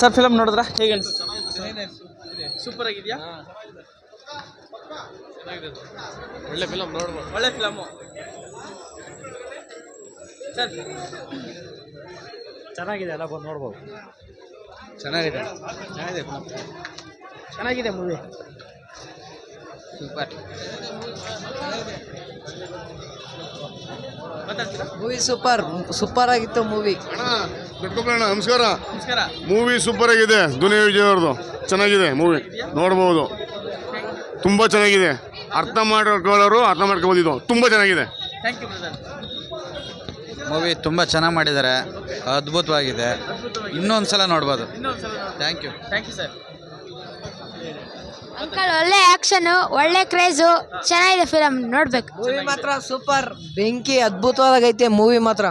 Sir film ನೋಡಿದ್ರ? ಹೇಗೆ super ಆಗಿದೆಯಾ? ಒಳ್ಳೆ ಫಿಲಮ್ ನೋಡ್ಬೋದು. ಒಳ್ಳೆ ಫಿಲಮು ಸರ್. ಚೆನ್ನಾಗಿದೆ ಅಲ್ಲ ಬಂದು ನೋಡ್ಬೋದು. ಚೆನ್ನಾಗಿದೆ. ಚೆನ್ನಾಗಿದೆ ಚೆನ್ನಾಗಿದೆ movie super movie super super ಆಗಿತ್ತು ಮೂವಿ ಅಣ್ಣ ನಮಸ್ಕಾರ. ನಮಸ್ಕಾರ. ಮೂವಿ ಸೂಪರ್ ಆಗಿದೆ ದುನಿಯಾ ವಿಜಯ್ ಅವ್ರದ್ದು ಚೆನ್ನಾಗಿದೆ ಮೂವಿ ನೋಡ್ಬೋದು. ತುಂಬ ಚೆನ್ನಾಗಿದೆ. ಅರ್ಥ ಮಾಡ್ಕೊಳ್ಳೋರು ಅರ್ಥ ಮಾಡ್ಕೊಬೋದಿದ್ದು ತುಂಬ ಚೆನ್ನಾಗಿದೆ. ಥ್ಯಾಂಕ್ ಯು ಬ್ರದರ್ ಮೂವಿ ತುಂಬ ಚೆನ್ನಾಗಿ ಮಾಡಿದ್ದಾರೆ. ಅದ್ಭುತವಾಗಿದೆ. ಇನ್ನೊಂದು ಸಲ ನೋಡ್ಬೋದು. Thank you thank you sir uncle ಒಳ್ಳೆ ಆಕ್ಷನ್ ಒಳ್ಳೆ ಕ್ರೇಜು ಚೆನ್ನಾಗಿದೆ ಫಿಲಮ್ ನೋಡ್ಬೇಕು. ಮೂವಿ ಮಾತ್ರ ಸೂಪರ್ ಬೆಂಕಿ ಅದ್ಭುತವಾಗೈತೆ ಮೂವಿ ಮಾತ್ರ.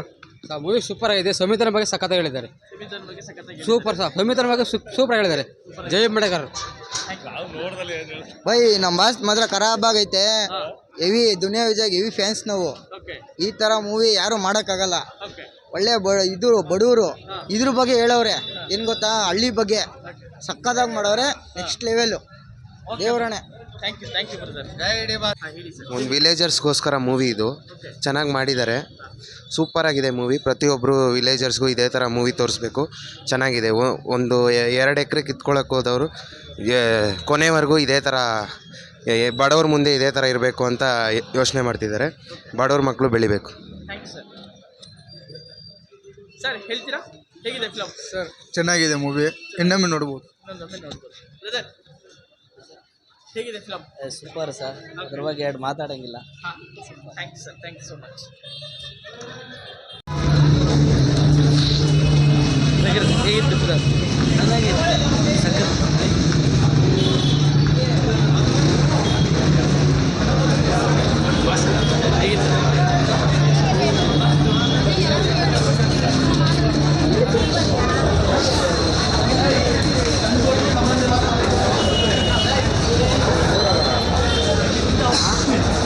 ಮೂವಿ ಸೂಪರ್ ಆಗಿದೆ. ಸಂವಿಧಾನ ಬಗ್ಗೆ ಸಖತ್ ಹೇಳಿದ್ದಾರೆ. Super sir. ಸಂವಿಧಾನ ಬಗ್ಗೆ ಸೂಪರ್ ಹೇಳಿದ್ದಾರೆ. ಜೈ ಅಂಬೇಡ್ಕರ್. ಬೈ ನಮ್ಮ ಬಾಸ್ ಮಾತ್ರ ಖರಾಬ್ ಆಗೈತೆ heavy Duniya Vijay heavy fans ನಾವು. ಓಕೆ ಈ ತರ ಮೂವಿ ಯಾರು ಮಾಡೋಕ್ಕಾಗಲ್ಲ. ಓಕೆ ಒಳ್ಳೆ ಬ ಇದು ಬಡವರು ಇದ್ರ ಬಗ್ಗೆ ಹೇಳೋರೆ ಏನ್ ಗೊತ್ತಾ? ಹಳ್ಳಿ ಬಗ್ಗೆ. ಸಕ್ಕದಾಗಿ ಮಾಡೋರೆ next level ದೇವರಣೆ. Thank you thank you brother ಹೇಳಿ ಸರ್ ಒಂದು ವಿಲೇಜರ್ಸ್ಗೋಸ್ಕರ ಮೂವಿ ಇದು. ಚೆನ್ನಾಗಿ ಮಾಡಿದ್ದಾರೆ. ಸೂಪರ್ ಆಗಿದೆ ಮೂವಿ ಪ್ರತಿಯೊಬ್ಬರು ವಿಲೇಜರ್ಸ್ಗೂ ಇದೇ ಥರ ಮೂವಿ ತೋರಿಸ್ಬೇಕು. ಚೆನ್ನಾಗಿದೆ. ಒಂದು ಎರಡು ಎಕರೆ ಕಿತ್ಕೊಳ್ಳೋಕೆ ಹೋದವರು ಕೊನೆವರೆಗೂ ಇದೇ ಥರ ಬಡವ್ರ ಮುಂದೆ ಇದೇ ಥರ ಇರಬೇಕು ಅಂತ ಯೋಚನೆ ಮಾಡ್ತಿದ್ದಾರೆ. ಬಡವ್ರ ಮಕ್ಕಳು ಬೆಳಿಬೇಕು. ಥ್ಯಾಂಕ್ ಯು ಸರ್ ಸರ್ ಹೇಳ್ತೀರಾ? ಹೇಗಿದೆ ಫಿಲಮ್ ಸರ್ ಚೆನ್ನಾಗಿದೆ ಮೂವಿ ಇನ್ನೊಮ್ಮೆ ನೋಡ್ಬೋದು. ಹೇಗಿದೆ ಫಿಲಮ್ ಸೂಪರ್ ಸರ್ ಅದ್ರ ಬಗ್ಗೆ ಎರಡು ಮಾತಾಡಂಗಿಲ್ಲ. Thanks sir thank you so much ಹೇಗಿತ್ತು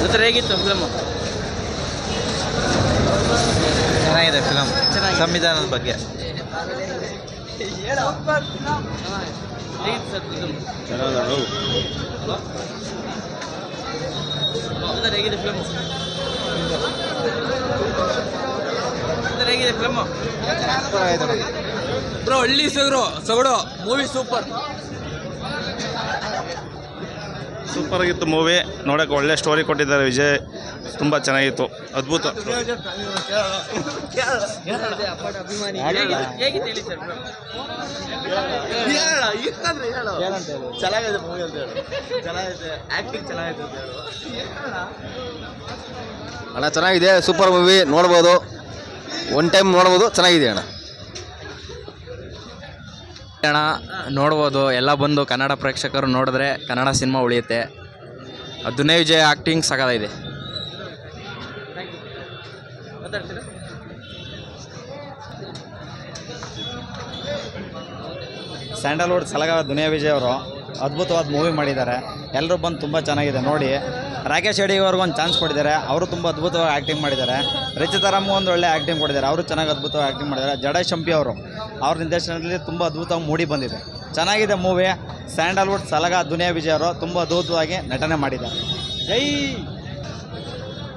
ಬ್ರದರ್ ಹೇಗಿತ್ತು ಫಿಲಮ್ ಚೆನ್ನಾಗಿದೆ ಫಿಲಮ್. ಸಂವಿಧಾನದ ಬಗ್ಗೆ. ಫಿಲಮ್ ಹೇಗಿದೆ ಫಿಲಮ್ ಬ್ರದರ್ ಹೇಗಿದೆ ಫಿಲಮ್ ಬ್ರೋ ಹಳ್ಳಿ ಸೊಗರು ಸೊಗಡು ಮೂವಿ ಸೂಪರ್ ಸೂಪರ್ ಆಗಿತ್ತು ಮೂವಿ ನೋಡೋಕೆ ಒಳ್ಳೆ ಸ್ಟೋರಿ ಕೊಟ್ಟಿದ್ದಾರೆ ವಿಜಯ್. ತುಂಬ ಚೆನ್ನಾಗಿತ್ತು. ಅದ್ಭುತ. ಅಣ್ಣ, ಚೆನ್ನಾಗಿದೆ. ಸೂಪರ್ ಮೂವಿ ನೋಡ್ಬೋದು. ಒನ್ ಟೈಮ್ ನೋಡ್ಬೋದು. ಚೆನ್ನಾಗಿದೆ ಅಣ್ಣ. ಅಣ್ಣ, ನೋಡ್ಬೋದು. ಎಲ್ಲ ಬಂದು ಕನ್ನಡ ಪ್ರೇಕ್ಷಕರು ನೋಡಿದ್ರೆ ಕನ್ನಡ ಸಿನಿಮಾ ಉಳಿಯುತ್ತೆ. ದುನೇ ವಿಜಯ್ ಆ್ಯಕ್ಟಿಂಗ್ ಇದೆ. ಸ್ಯಾಂಡಲ್ವುಡ್ ಸಲಗ ದುನಿಯಾ ವಿಜಯ್ ಅವರು. ಅದ್ಭುತವಾದ ಮೂವಿ ಮಾಡಿದ್ದಾರೆ. ಎಲ್ಲರೂ ಬಂದು ತುಂಬ ಚೆನ್ನಾಗಿದೆ. ನೋಡಿ, ರಾಕೇಶ್ ಅವ್ರಿಗೆ ಒಂದು ಚಾನ್ಸ್ ಕೊಟ್ಟಿದ್ದಾರೆ. ಅವರು ತುಂಬ ಅದ್ಭುತವಾಗಿ ಆ್ಯಕ್ಟಿಂಗ್ ಮಾಡಿದ್ದಾರೆ. ರಚಿತಾರಾಮು ಒಂದು ಒಳ್ಳೆ ಆ್ಯಕ್ಟಿಂಗ್ ಕೊಟ್ಟಿದ್ದಾರೆ. ಅವರು ಚೆನ್ನಾಗಿ ಅದ್ಭುತವಾಗಿ ಆ್ಯಕ್ಟಿಂಗ್ ಮಾಡಿದ್ದಾರೆ. ಜಡೇಶ್ ಶಂಪಿ ಅವರು, ಅವ್ರ ನಿರ್ದೇಶನದಲ್ಲಿ ತುಂಬ ಅದ್ಭುತವಾಗಿ ಮೂಡಿ ಬಂದಿದೆ. ಚೆನ್ನಾಗಿದೆ ಮೂವಿ ಸ್ಯಾಂಡಲ್ವುಡ್ ಸಲಗ ದುನಿಯಾ ವಿಜಯ್ ಅವರು ತುಂಬ ಅದ್ಭುತವಾಗಿ ನಟನೆ ಮಾಡಿದ್ದಾರೆ. ಜೈ!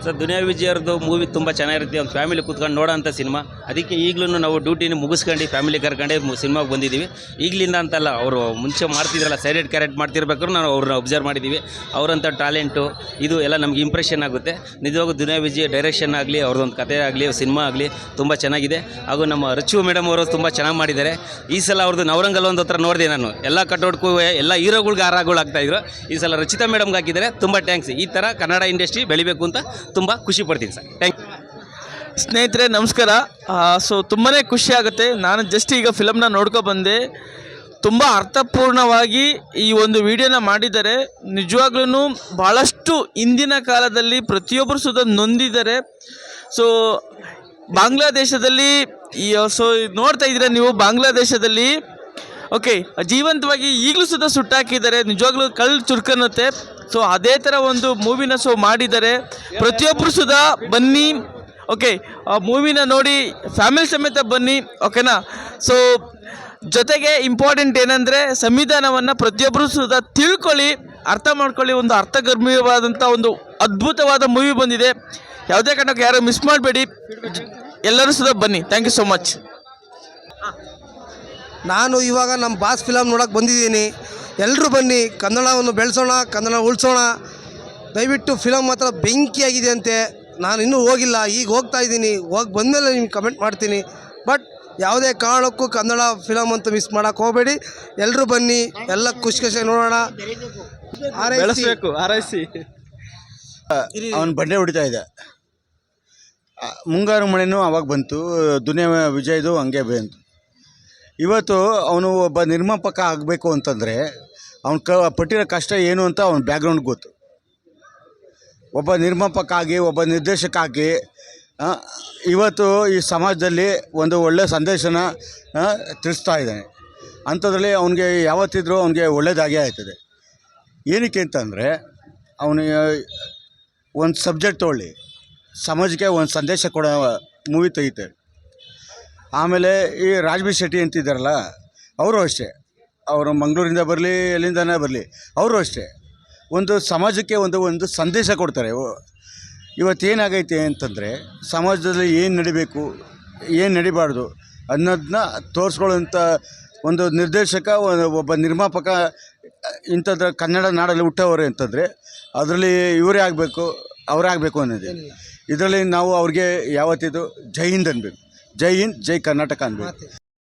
ಸರ್, ದುನಿಯಾ ವಿಜಯ್ ಅವ್ರದ್ದು ಮೂವಿ ತುಂಬ ಚೆನ್ನಾಗಿರುತ್ತೆ. ಒಂದು ಫ್ಯಾಮಿಲಿ ಕೂತ್ಕೊಂಡು ನೋಡೋಂಥ ಸಿನಿಮಾ ಅದಕ್ಕೆ ಈಗಲೂ ನಾವು ಡ್ಯೂಟಿನ ಮುಗಿಸ್ಕೊಂಡು ಫ್ಯಾಮಿಲಿ ಕರ್ಕೊಂಡೆ ಸಿನಿಮಾಗೆ ಬಂದಿದ್ದೀವಿ. ಈಗಲಿಂದ ಅಂತಲ್ಲ, ಅವರು ಮುಂಚೆ ಮಾಡ್ತಿದ್ರಲ್ಲ ಸೈಡೆಡ್ ಕ್ಯಾರೆಕ್ಟ್ ಮಾಡ್ತಿರ್ಬೇಕಾದ್ರೂ ನಾವು ಅವ್ರನ್ನ ಅಬ್ಸರ್ವ್ ಮಾಡಿದ್ದೀವಿ. ಅವರಂಥ ಟ್ಯಾಲೆಂಟು ಇದು ಎಲ್ಲ ನಮ್ಗೆ ಇಂಪ್ರೆಷನ್ ಆಗುತ್ತೆ. ನಿಜವಾಗೂ ದುನಿಯಾ ವಿಜಯ್ ಡೈರೆಕ್ಷನ್ ಆಗಲಿ, ಅವ್ರದ್ದೊಂದು ಕಥೆ ಆಗಲಿ ಸಿನಿಮಾ ಆಗಲಿ ತುಂಬ ಚೆನ್ನಾಗಿದೆ. ಹಾಗೂ ನಮ್ಮ ರಚು ಮೇಡಮ್ ಅವರು ತುಂಬ ಚೆನ್ನಾಗಿ ಮಾಡಿದ್ದಾರೆ. ಈ ಸಲ ಅವ್ರದ್ದು ನವರಂಗಲ್ ಒಂದು ಹತ್ರ ನೋಡಿದೆ ನಾನು. ಎಲ್ಲ ಕಟೌಟ್ಗೂ ಎಲ್ಲ ಹೀರೋಗಳ್ಗೆ ಆರಾಗಳು ಆಗ್ತಾಯಿದ್ರು ಈ ಸಲ ರಚಿತಾ ಮೇಡಮ್ಗೆ ಹಾಕಿದ್ದಾರೆ. ತುಂಬ ಥ್ಯಾಂಕ್ಸ್ ಈ ಥರ ಕನ್ನಡ ಇಂಡಸ್ಟ್ರಿ ಬೆಳಿಬೇಕು ಅಂತ ತುಂಬ ಖುಷಿ ಪಡ್ತೀನಿ ಸರ್. ಥ್ಯಾಂಕ್ ಸ್ನೇಹಿತರೆ, ನಮಸ್ಕಾರ. ಸೊ ತುಂಬಾ ಖುಷಿ ಆಗುತ್ತೆ. ನಾನು ಜಸ್ಟ್ ಈಗ ಫಿಲಮ್ನ ನೋಡ್ಕೊ ಬಂದೆ. ತುಂಬ ಅರ್ಥಪೂರ್ಣವಾಗಿ ಈ ಒಂದು ವಿಡಿಯೋನ ಮಾಡಿದ್ದಾರೆ. ನಿಜವಾಗ್ಲೂ ಭಾಳಷ್ಟು ಇಂದಿನ ಕಾಲದಲ್ಲಿ ಪ್ರತಿಯೊಬ್ಬರು ಸುತ ನೊಂದಿದ್ದಾರೆ. ಸೊ ಬಾಂಗ್ಲಾದೇಶದಲ್ಲಿ ಸೊ ನೋಡ್ತಾ ಇದ್ದೀರಾ ನೀವು ಬಾಂಗ್ಲಾದೇಶದಲ್ಲಿ? ಓಕೆ ಜೀವಂತವಾಗಿ ಈಗಲೂ ಸುತ್ತ ಸುಟ್ಟಾಕಿದ್ದಾರೆ. ನಿಜವಾಗ್ಲೂ ಕಲ್ಲು ಚುರ್ಕನ್ನುತ್ತೆ. ಸೊ ಅದೇ ಥರ ಒಂದು ಮೂವಿನ ಸೊ ಮಾಡಿದ್ದಾರೆ. ಪ್ರತಿಯೊಬ್ಬರು ಸುದ ಬನ್ನಿ. ಓಕೆ, ಆ ಮೂವಿನ ನೋಡಿ ಫ್ಯಾಮಿಲಿ ಸಮೇತ ಬನ್ನಿ, ಓಕೆನಾ? ಸೊ ಜೊತೆಗೆ ಇಂಪಾರ್ಟೆಂಟ್ ಏನಂದರೆ ಸಂವಿಧಾನವನ್ನು ಪ್ರತಿಯೊಬ್ಬರು ಸುದ ತಿಳ್ಕೊಳ್ಳಿ, ಅರ್ಥ ಮಾಡ್ಕೊಳ್ಳಿ, ಒಂದು ಅರ್ಥಗರ್ಭೀಯವಾದಂಥ ಒಂದು ಅದ್ಭುತವಾದ ಮೂವಿ ಬಂದಿದೆ. ಯಾವುದೇ ಕಾರಣಕ್ಕೆ ಯಾರು ಮಿಸ್ ಮಾಡಬೇಡಿ. ಎಲ್ಲರೂ ಸುದ ಬನ್ನಿ. ಥ್ಯಾಂಕ್ ಯು ಸೊ ಮಚ್ ನಾನು ಇವಾಗ ನಮ್ಮ ಬಾಸ್ ಫಿಲಮ್ ನೋಡೋಕೆ ಬಂದಿದ್ದೀನಿ. ಎಲ್ಲರೂ ಬನ್ನಿ, ಕನ್ನಡವನ್ನು ಬೆಳೆಸೋಣ, ಕನ್ನಡ ಉಳಿಸೋಣ. ದಯವಿಟ್ಟು ಫಿಲಮ್ ಮಾತ್ರ ಬೆಂಕಿಯಾಗಿದೆ ಅಂತೆ. ನಾನು ಇನ್ನೂ ಹೋಗಿಲ್ಲ ಈಗ ಹೋಗ್ತಾ ಇದ್ದೀನಿ. ಹೋಗಿ ಬಂದಮೇಲೆ ನಿಮ್ಗೆ ಕಮೆಂಟ್ ಮಾಡ್ತೀನಿ. ಬಟ್ ಯಾವುದೇ ಕಾರಣಕ್ಕೂ ಕನ್ನಡ ಫಿಲಮ್ ಅಂತ ಮಿಸ್ ಮಾಡೋಕೆ ಹೋಗಬೇಡಿ. ಎಲ್ಲರೂ ಬನ್ನಿ ಎಲ್ಲ ಖುಷಿ ಖುಷಿಯಾಗಿ ನೋಡೋಣ. ಬೆಳೆಸಬೇಕು ಆರೈಸಿ ಅವನು ಬಂಡೆ ಹೊಡಿತಾ ಇದೆ ಮುಂಗಾರು ಮಳೆನೂ ಅವಾಗ ಬಂತು ದುನಿಯಾ ವಿಜಯ್ದು ಹಂಗೆ ಬಂತು. ಇವತ್ತು ಅವನು ಒಬ್ಬ ನಿರ್ಮಾಪಕ ಆಗಬೇಕು ಅಂತಂದರೆ ಅವ್ನು ಕ ಪಟ್ಟಿರೋ ಕಷ್ಟ ಏನು ಅಂತ ಅವನ ಬ್ಯಾಕ್ಗ್ರೌಂಡ್ ಗೊತ್ತು. ಒಬ್ಬ ನಿರ್ಮಾಪಕಾಗಿ ಒಬ್ಬ ನಿರ್ದೇಶಕ ಆಗಿ ಇವತ್ತು ಈ ಸಮಾಜದಲ್ಲಿ ಒಂದು ಒಳ್ಳೆಯ ಸಂದೇಶನ ತಿಳಿಸ್ತಾ ಇದ್ದಾನೆ. ಅಂಥದ್ರಲ್ಲಿ ಅವನಿಗೆ ಯಾವತ್ತಿದ್ರೂ ಅವನಿಗೆ ಒಳ್ಳೆಯದಾಗೇ ಆಯ್ತದೆ. ಏನಕ್ಕೆ ಅಂತಂದರೆ ಅವನು ಒಂದು ಸಬ್ಜೆಕ್ಟ್ ತೊಗೊಳ್ಳಿ. ಸಮಾಜಕ್ಕೆ ಒಂದು ಸಂದೇಶ ಕೊಡೋ ಮೂವಿ ತೆಗಿತೆ. ಆಮೇಲೆ ಈ ರಾಜ್ಬಿ ಶೆಟ್ಟಿ ಅಂತಿದ್ದಾರಲ್ಲ, ಅವರು ಅಷ್ಟೇ. ಅವರು ಮಂಗಳೂರಿಂದ ಬರಲಿ, ಎಲ್ಲಿಂದನೇ ಬರಲಿ, ಅವರು ಅಷ್ಟೇ. ಒಂದು ಸಮಾಜಕ್ಕೆ ಒಂದು ಒಂದು ಸಂದೇಶ ಕೊಡ್ತಾರೆ. ಇವತ್ತೇನಾಗೈತೆ ಅಂತಂದರೆ ಸಮಾಜದಲ್ಲಿ ಏನು ನಡಿಬೇಕು ಏನು ನಡಿಬಾರ್ದು ಅನ್ನೋದನ್ನ ತೋರಿಸ್ಕೊಳ್ಳೋಂಥ ಒಂದು ನಿರ್ದೇಶಕ ಒಬ್ಬ ನಿರ್ಮಾಪಕ ಇಂಥದ್ದು ಕನ್ನಡ ನಾಡಲ್ಲಿ ಹುಟ್ಟವರು ಅಂತಂದರೆ ಅದರಲ್ಲಿ ಇವರೇ ಆಗಬೇಕು ಅವರೇ ಆಗಬೇಕು ಅನ್ನೋದು. ಇದರಲ್ಲಿ ನಾವು ಅವ್ರಿಗೆ ಯಾವತ್ತಿದು ಜೈ ಹಿಂದ್ ಅನ್ಬೇಕು. ಜೈ ಹಿಂದ್ ಜೈ ಕರ್ನಾಟಕ ಅನ್ಬೇಕು.